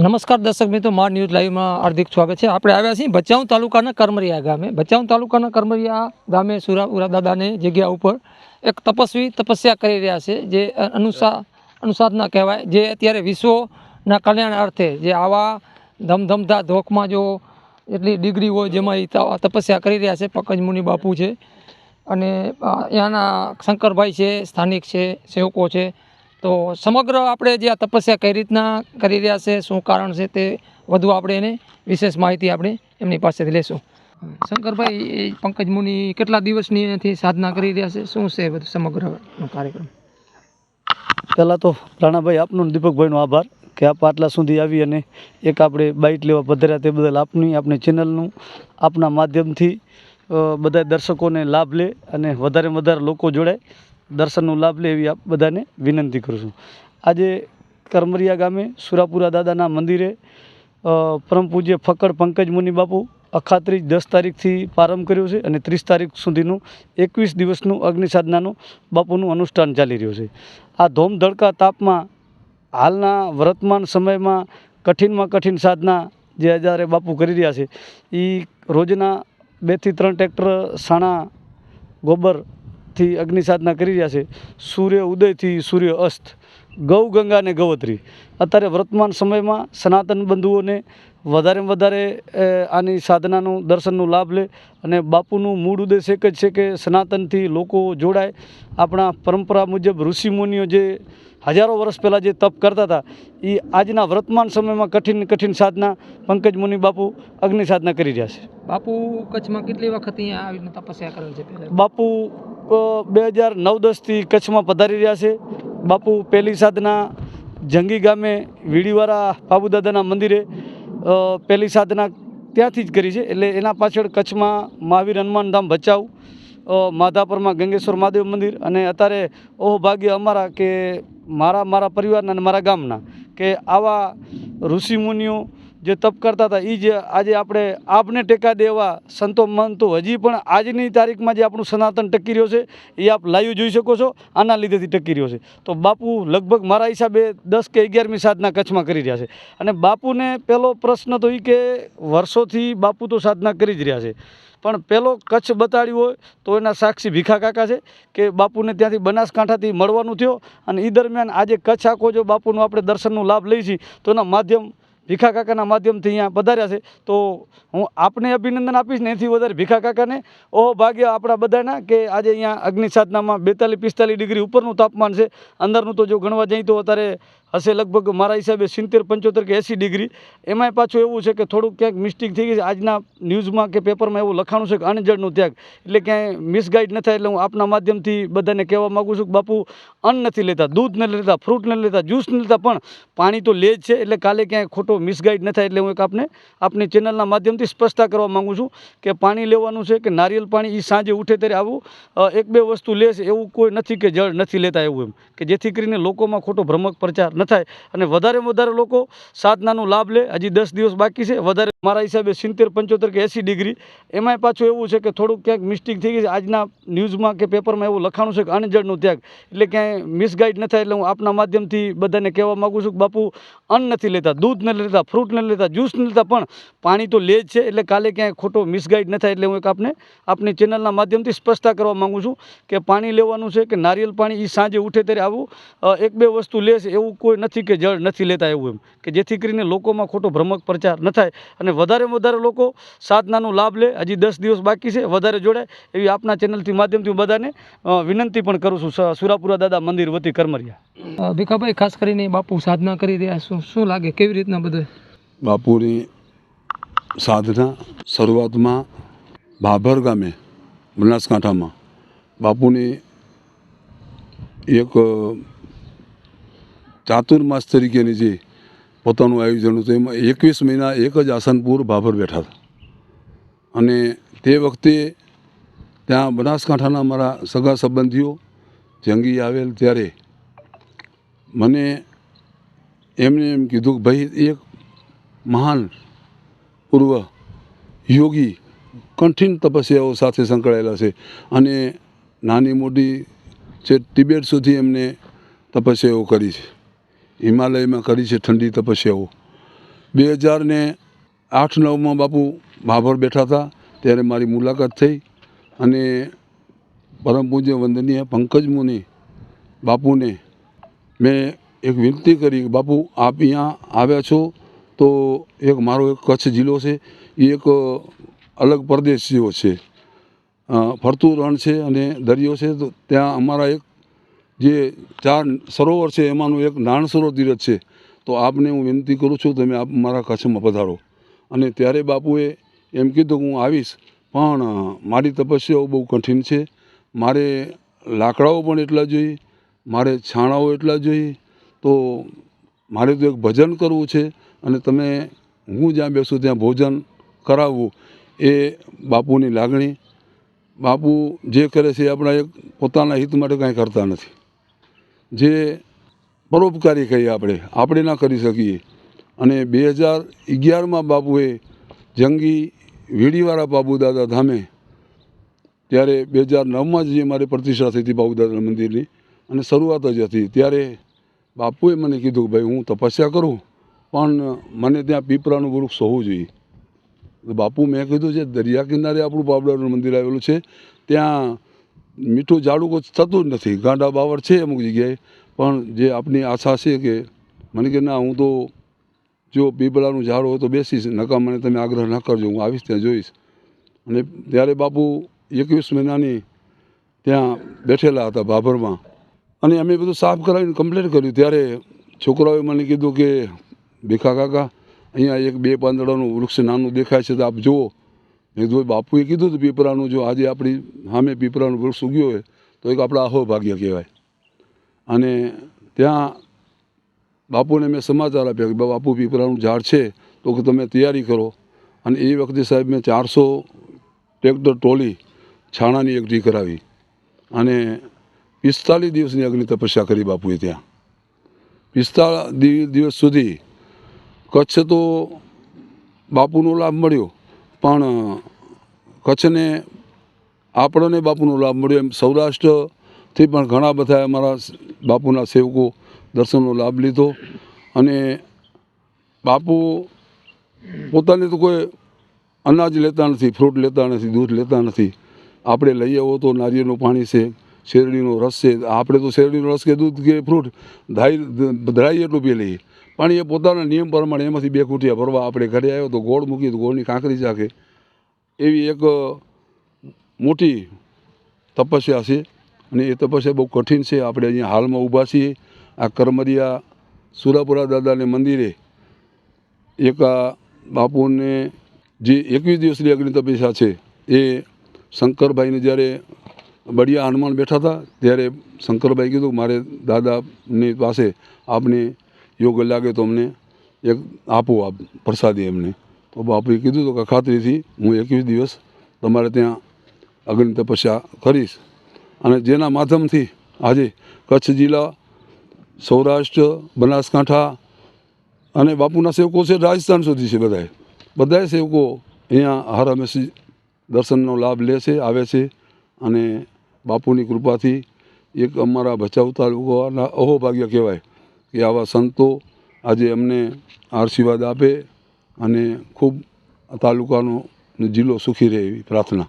નમસ્કાર દર્શક મિત્રો, માર ન્યૂઝ લાઈવમાં હાર્દિક સ્વાગત છે. આપણે આવ્યા છીએ ભચાઉ તાલુકાના કરમરિયા ગામે. ભચાઉ તાલુકાના કરમરિયા ગામે સુરાપુરા દાદાને જગ્યા ઉપર એક તપસ્વી તપસ્યા કરી રહ્યા છે, જે અનુસા, અનુસાધના કહેવાય, જે અત્યારે વિશ્વના કલ્યાણ અર્થે જે આવા ધમધમતા ધોકમાં જો એટલી ડિગ્રી હોય જેમાં એ તપસ્યા કરી રહ્યા છે, પકજ મુનિ બાપુ છે. અને ત્યાંના શંકરભાઈ છે, સ્થાનિક છે, સેવકો છે. તો સમગ્ર આપણે જે આ તપસ્યા કઈ રીતના કરી રહ્યા છે, શું કારણ છે તે વધુ આપણે એને વિશેષ માહિતી આપણે એમની પાસેથી લેશું શંકરભાઈ, એ પંકજ મુનિ કેટલા દિવસની એથી સાધના કરી રહ્યા છે? શું છે બધું સમગ્ર કાર્યક્રમ? પહેલાં તો રાણાભાઈ, આપનો દીપકભાઈનો આભાર કે આપ આટલા સુધી આવી અને એક આપણે બાઇટ લેવા પધાર્યા તે બદલ આપની આપણી ચેનલનું, આપના માધ્યમથી બધા દર્શકોને લાભ લે અને વધારે વધારે લોકો જોડાય. દર્શનનો લાભ લે એવી આપ બધાને વિનંતી કરું છું. આજે કરમરિયા ગામે સુરાપુરા દાદાના મંદિરે પરમ પૂજ્ય ફકડ પંકજ મુનિ બાપુ અખાત્રીજ દસ તારીખથી પ્રારંભ કર્યો છે અને ત્રીસ તારીખ સુધીનું એકવીસ દિવસનું અગ્નિ સાધનાનું બાપુનું અનુષ્ઠાન ચાલી રહ્યું છે. આ ધોમ ધડકા તાપમાં, હાલના વર્તમાન સમયમાં કઠિનમાં કઠિન સાધના જે હજારે બાપુ કરી રહ્યા છે એ રોજના બેથી ત્રણ ટ્રેક્ટર, સાણા ગોબરથી અગ્નિ સાધના કરી રહ્યા છે. સૂર્ય ઉદયથી સૂર્ય અસ્ત ગૌ ગંગા અને ગવત્રી. અત્યારે વર્તમાન સમયમાં સનાતન બંધુઓને વધારેમાં વધારે આની સાધનાનું દર્શનનો લાભ લે અને બાપુનું મૂળ ઉદ્દેશ એક જ છે કે સનાતનથી લોકો જોડાય. આપણા પરંપરા મુજબ ઋષિમુનિઓ જે હજારો વર્ષ પહેલાં જે તપ કરતા હતા એ આજના વર્તમાન સમયમાં કઠિન કઠિન સાધના પંકજ મુનિ બાપુ અગ્નિ સાધના કરી રહ્યા છે. બાપુ કચ્છમાં કેટલી વખત અહીંયા આવીને તપસ્યા કરેલ છે બાપુ બે હજાર નવ દસથી કચ્છમાં પધારી રહ્યા છે. બાપુ, પહેલી સાધના જંગી ગામે વીડીવાળા બાબુદાદાના મંદિરે પહેલી સાધના ત્યાંથી જ કરી છે. એટલે એના પાછળ કચ્છમાં મહાવીર હનુમાન ધામ ભચાઉ માધાપરમાં ગંગેશ્વર મહાદેવ મંદિર અને અત્યારે ઓહ ભાગ્ય અમારા કે મારા મારા પરિવારના અને મારા ગામના કે આવા ઋષિમુનિઓ જે તપ કરતા હતા એ જે આજે આપણે આપને ટેકા દેવા સંતો મંતો હજી પણ આજની તારીખમાં જે આપણું સનાતન ટકી રહ્યો છે એ આપ લાઈવ જોઈ શકો છો, આના લીધેથી ટકી રહ્યો છે. તો બાપુ લગભગ મારા હિસાબે દસ કે અગિયારમી સાધના કચ્છમાં કરી રહ્યા છે. અને બાપુને પહેલો પ્રશ્ન તો એ કે વર્ષોથી બાપુ તો સાધના કરી જ રહ્યા છે. પણ પહેલો કચ્છ બતાડ્યું હોય, તો એના સાક્ષી ભીખા કાકા છે કે બાપુને ત્યાંથી બનાસકાંઠાથી મળવાનું થયો અને એ દરમિયાન આજે કચ્છ આખો જો બાપુનું આપણે દર્શનનો લાભ લઈ છીએ, તો એના માધ્યમ ભીખા કાકાના માધ્યમથી અહીંયા પધાર્યા છે. તો હું આપને અભિનંદન આપીશ ને એથી વધારે ભીખા કાકાને. ઓહો ભાગ્ય આપણા બધાના કે આજે અહીંયા અગ્નિ સાધનામાં બેતાલીસ પિસ્તાલીસ ડિગ્રી ઉપરનું તાપમાન છે. અંદરનું તો જો ગણવા જઈએ તો અત્યારે હશે લગભગ મારા હિસાબે સિત્તેર, પંચોતેર કે એંસી ડિગ્રી. એમાંય પાછું એવું છે કે થોડુંક ક્યાંક મિસ્ટેક થઈ ગઈ છે. આજના ન્યૂઝમાં કે પેપરમાં એવું લખાણું છે કે અણજળનું ત્યાગ. એટલે ક્યાંય મિસગાઈડ ન થાય એટલે હું આપના માધ્યમથી બધાને કહેવા માગું છું કે બાપુ, અન્ન નથી લેતા, દૂધ નથી લેતા ફ્રૂટ નથી લેતા જ્યુસ નથી લેતા, પણ પાણી તો લે જ છે. એટલે કાલે ક્યાંય ખોટો મિસગાઈડ ન થાય એટલે હું એક આપને, આપની ચેનલના માધ્યમથી સ્પષ્ટતા કરવા માગું છું કે પાણી લેવાનું છે કે નારિયેલ પાણી એ સાંજે ઉઠે ત્યારે આવું એક બે વસ્તુ લે એવું કોઈ નથી કે જળ નથી લેતા એવું એમ. કે જેથી કરીને લોકોમાં ખોટો ભ્રમક પ્રચાર ન થાય. અને વધારેમાં વધારે લોકો સાધનાનો લાભ લે. હજી દસ દિવસ બાકી છે. વધારે મારા હિસાબે સિત્તેર, પંચોતેર કે એંસી ડિગ્રી. એમાંય પાછું એવું છે કે થોડુંક ક્યાંક મિસ્ટેક થઈ ગઈ છે. આજના ન્યૂઝમાં કે પેપરમાં એવું લખાણું છે કે અણજળનું ત્યાગ. એટલે ક્યાંય મિસગાઈડ ન થાય એટલે હું આપના માધ્યમથી બધાને કહેવા માગું છું કે બાપુ, અન્ન નથી લેતા, દૂધ નથી લેતા ફ્રૂટ નથી લેતા જ્યુસ નથી લેતા, પણ પાણી તો લે જ છે. એટલે કાલે ક્યાંય ખોટો મિસગાઈડ ન થાય એટલે હું એક આપને, આપની ચેનલના માધ્યમથી સ્પષ્ટતા કરવા માગું છું કે પાણી લેવાનું છે કે નારિયેલ પાણી એ સાંજે ઉઠે ત્યારે આવું એક બે વસ્તુ લે એવું કોઈ નથી કે જળ નથી લેતા એવું એમ. કે જેથી કરીને લોકોમાં ખોટો ભ્રમક પ્રચાર ન થાય અને વધારેમાં વધારે લોકો સાધનાનો લાભ લે. હજી દસ દિવસ બાકી છે વધારે જોડાય એવી આપના ચેનલથી માધ્યમથી હું બધાને વિનંતી પણ કરું છું. સુરાપુરા દાદા મંદિર વતી કરમરિયા. ભીખાભાઈ ખાસ કરીને બાપુ સાધના કરી રહ્યા શું શું લાગે કેવી રીતના બધું? બાપુની સાધના શરૂઆતમાં ભાભર ગામે બનાસકાંઠામાં. બાપુની એક ચાતુર્માસ તરીકેની જે પોતાનું આયોજન હતું. એમાં એકવીસ મહિના એક જ આસનપુર ભાભર બેઠા હતા. અને તે વખતે ત્યાં બનાસકાંઠાના મારા સગા સંબંધીઓ જંગી આવેલ ત્યારે મને એમને એમ કીધું કે ભાઈ, એક મહાન પૂર્વ યોગી કઠિન તપસ્યાઓ સાથે સંકળાયેલા છે અને નાની મોટી જે તિબેટ સુધી એમને તપસ્યાઓ કરી છે. હિમાલયમાં કરી છે ઠંડી તપસ્યાઓ. બે હજાર ને આઠ નવમાં બાપુ ભાભર બેઠા હતા, ત્યારે મારી મુલાકાત થઈ અને પરમ પૂજ્ય વંદનીય પંકજ મુનિ બાપુને મેં એક વિનંતી કરી બાપુ આપ અહીંયા આવ્યા છો તો એક મારો એક કચ્છ જિલ્લો છે, એ એક અલગ પ્રદેશ જેવો છે ફરતું રણ છે અને દરિયો છે, તો ત્યાં અમારા એક જે ચાર સરોવર છે, એમાંનું એક નાણ સરોવર તીરથ છે. તો આપને હું વિનંતી કરું છું, તમે આપ મારા કચ્છમાં પધારો. અને ત્યારે બાપુએ એમ કીધું કે હું આવીશ, પણ મારી તપસ્યાઓ બહુ કઠિન છે. મારે લાકડાઓ પણ એટલા જોઈએ મારે છાણાઓ એટલા જોઈએ તો મારે તો એક ભજન કરવું છે અને તમે હું જ્યાં બેસું ત્યાં ભોજન કરાવવું, એ બાપુની લાગણી. બાપુ જે કરે છે આપણા એક પોતાના હિત માટે કાંઈ કરતા નથી. જે પરોપકારી કહીએ આપણે આપણે ના કરી શકીએ. અને બે હજાર અગિયારમાં બાપુએ જંગી વીડીવાળા બાબુ દાદા ધામે ત્યારે બે હજાર નવમાં જ મારી પ્રતિષ્ઠા થઈ હતી બાબુદાદા મંદિરની અને શરૂઆત જ હતી. ત્યારે બાપુએ મને કીધું કે ભાઈ હું તપસ્યા કરું, પણ મને ત્યાં પીપળાનું વૃક્ષ હોવું જોઈએ. બાપુ મેં કીધું છે દરિયા કિનારે આપણું બાબડાનું મંદિર આવેલું છે, ત્યાં મીઠું કોઈ થતું જ નથી. ગાંડા બાવળ છે અમુક જગ્યાએ. પણ જે આપની આશા છે કે, મને કે ના, હું તો જો પીપળાનું ઝાડ હોય તો બેસીશ નકા મને તમે આગ્રહ ન કરજો, હું આવીશ ત્યાં જોઈશ. અને ત્યારે બાપુ એકવીસ મહિનાની ત્યાં બેઠેલા હતા ભાભરમાં. અને અમે બધું સાફ કરાવીને કમ્પ્લીટ કર્યું. ત્યારે છોકરાઓએ મને કીધું કે, ભીખા કાકા, અહીંયા એક બે પાંદડાનું વૃક્ષ નાનું દેખાય છે તો આપ જુઓ. મેં બાપુએ કીધું હતું પીપળાનું, જો આજે આપણી સામે પીપળાનું વૃક્ષ ઉગ્યો હોય, તો એક આપણા અહો ભાગ્ય કહેવાય. અને ત્યાં બાપુને મેં સમાચાર આપ્યા કે બાપુ, પીપળાનું ઝાડ છે, તો કે તમે તૈયારી કરો. અને એ વખતે સાહેબ મેં ચારસો ટ્રેક્ટર ટોલી છાણાની એકઠી કરાવી. અને પિસ્તાલીસ દિવસની અગ્નિ તપસ્યા કરી બાપુએ ત્યાં. પિસ્તાળીસ દિવસ સુધી કચ્છ તો બાપુનો લાભ મળ્યો. પણ કચ્છને આપણને બાપુનો લાભ મળ્યો એમ સૌરાષ્ટ્રથી પણ ઘણા બધા અમારા બાપુના સેવકો દર્શનનો લાભ લીધો અને બાપુ પોતાને તો કોઈ અનાજ લેતા નથી, ફ્રૂટ લેતા નથી, દૂધ લેતા નથી. આપણે લઈ આવો તો નારિયેળનું પાણી છે, શેરડીનો રસ છે. આપણે તો શેરડીનો રસ કે દૂધ કે ફ્રૂટ, ધાઈ ધરાઈ એટલું પી લઈએ. પણ એ પોતાના નિયમ પ્રમાણે એમાંથી બે કુટિયા ભરવા આપણે ઘરે આવ્યો તો ગોળ મૂકી તો ગોળની કાંકરી ચાખે. એવી એક મોટી તપસ્યા છે અને એ તપસ્યા બહુ કઠિન છે. આપણે અહીંયા હાલમાં ઊભા છીએ. આ કરમરિયા સુરાપુરા દાદાને મંદિરે એક આ બાપુને જે એકવીસ દિવસની અગ્નિ તપસ્યા છે એ શંકરભાઈને જ્યારે બળિયા હનુમાન બેઠા હતા ત્યારે શંકરભાઈ કીધું, મારે દાદાની પાસે આપને યોગ્ય લાગે તો અમને એક આપો આપ પ્રસાદી એમને. તો બાપુએ કીધું તો કે ખાતરીથી હું એકવીસ દિવસ તમારે ત્યાં અગ્નિ તપસ્યા કરીશ. અને જેના માધ્યમથી આજે કચ્છ જિલ્લા, સૌરાષ્ટ્ર, બનાસકાંઠા અને બાપુના સેવકો છે રાજસ્થાન સુધી છે બધાએ બધાએ સેવકો અહીંયા હર હંમેશા દર્શનનો લાભ લે છે, આવે છે અને બાપુની કૃપાથી એક અમારા ભચાઉ તાલુકાના અહોભાગ્ય કહેવાય. કે આવા સંતો આજે અમને આશીર્વાદ આપે અને ખૂબ તાલુકાનો જિલ્લો સુખી રહે એવી પ્રાર્થના.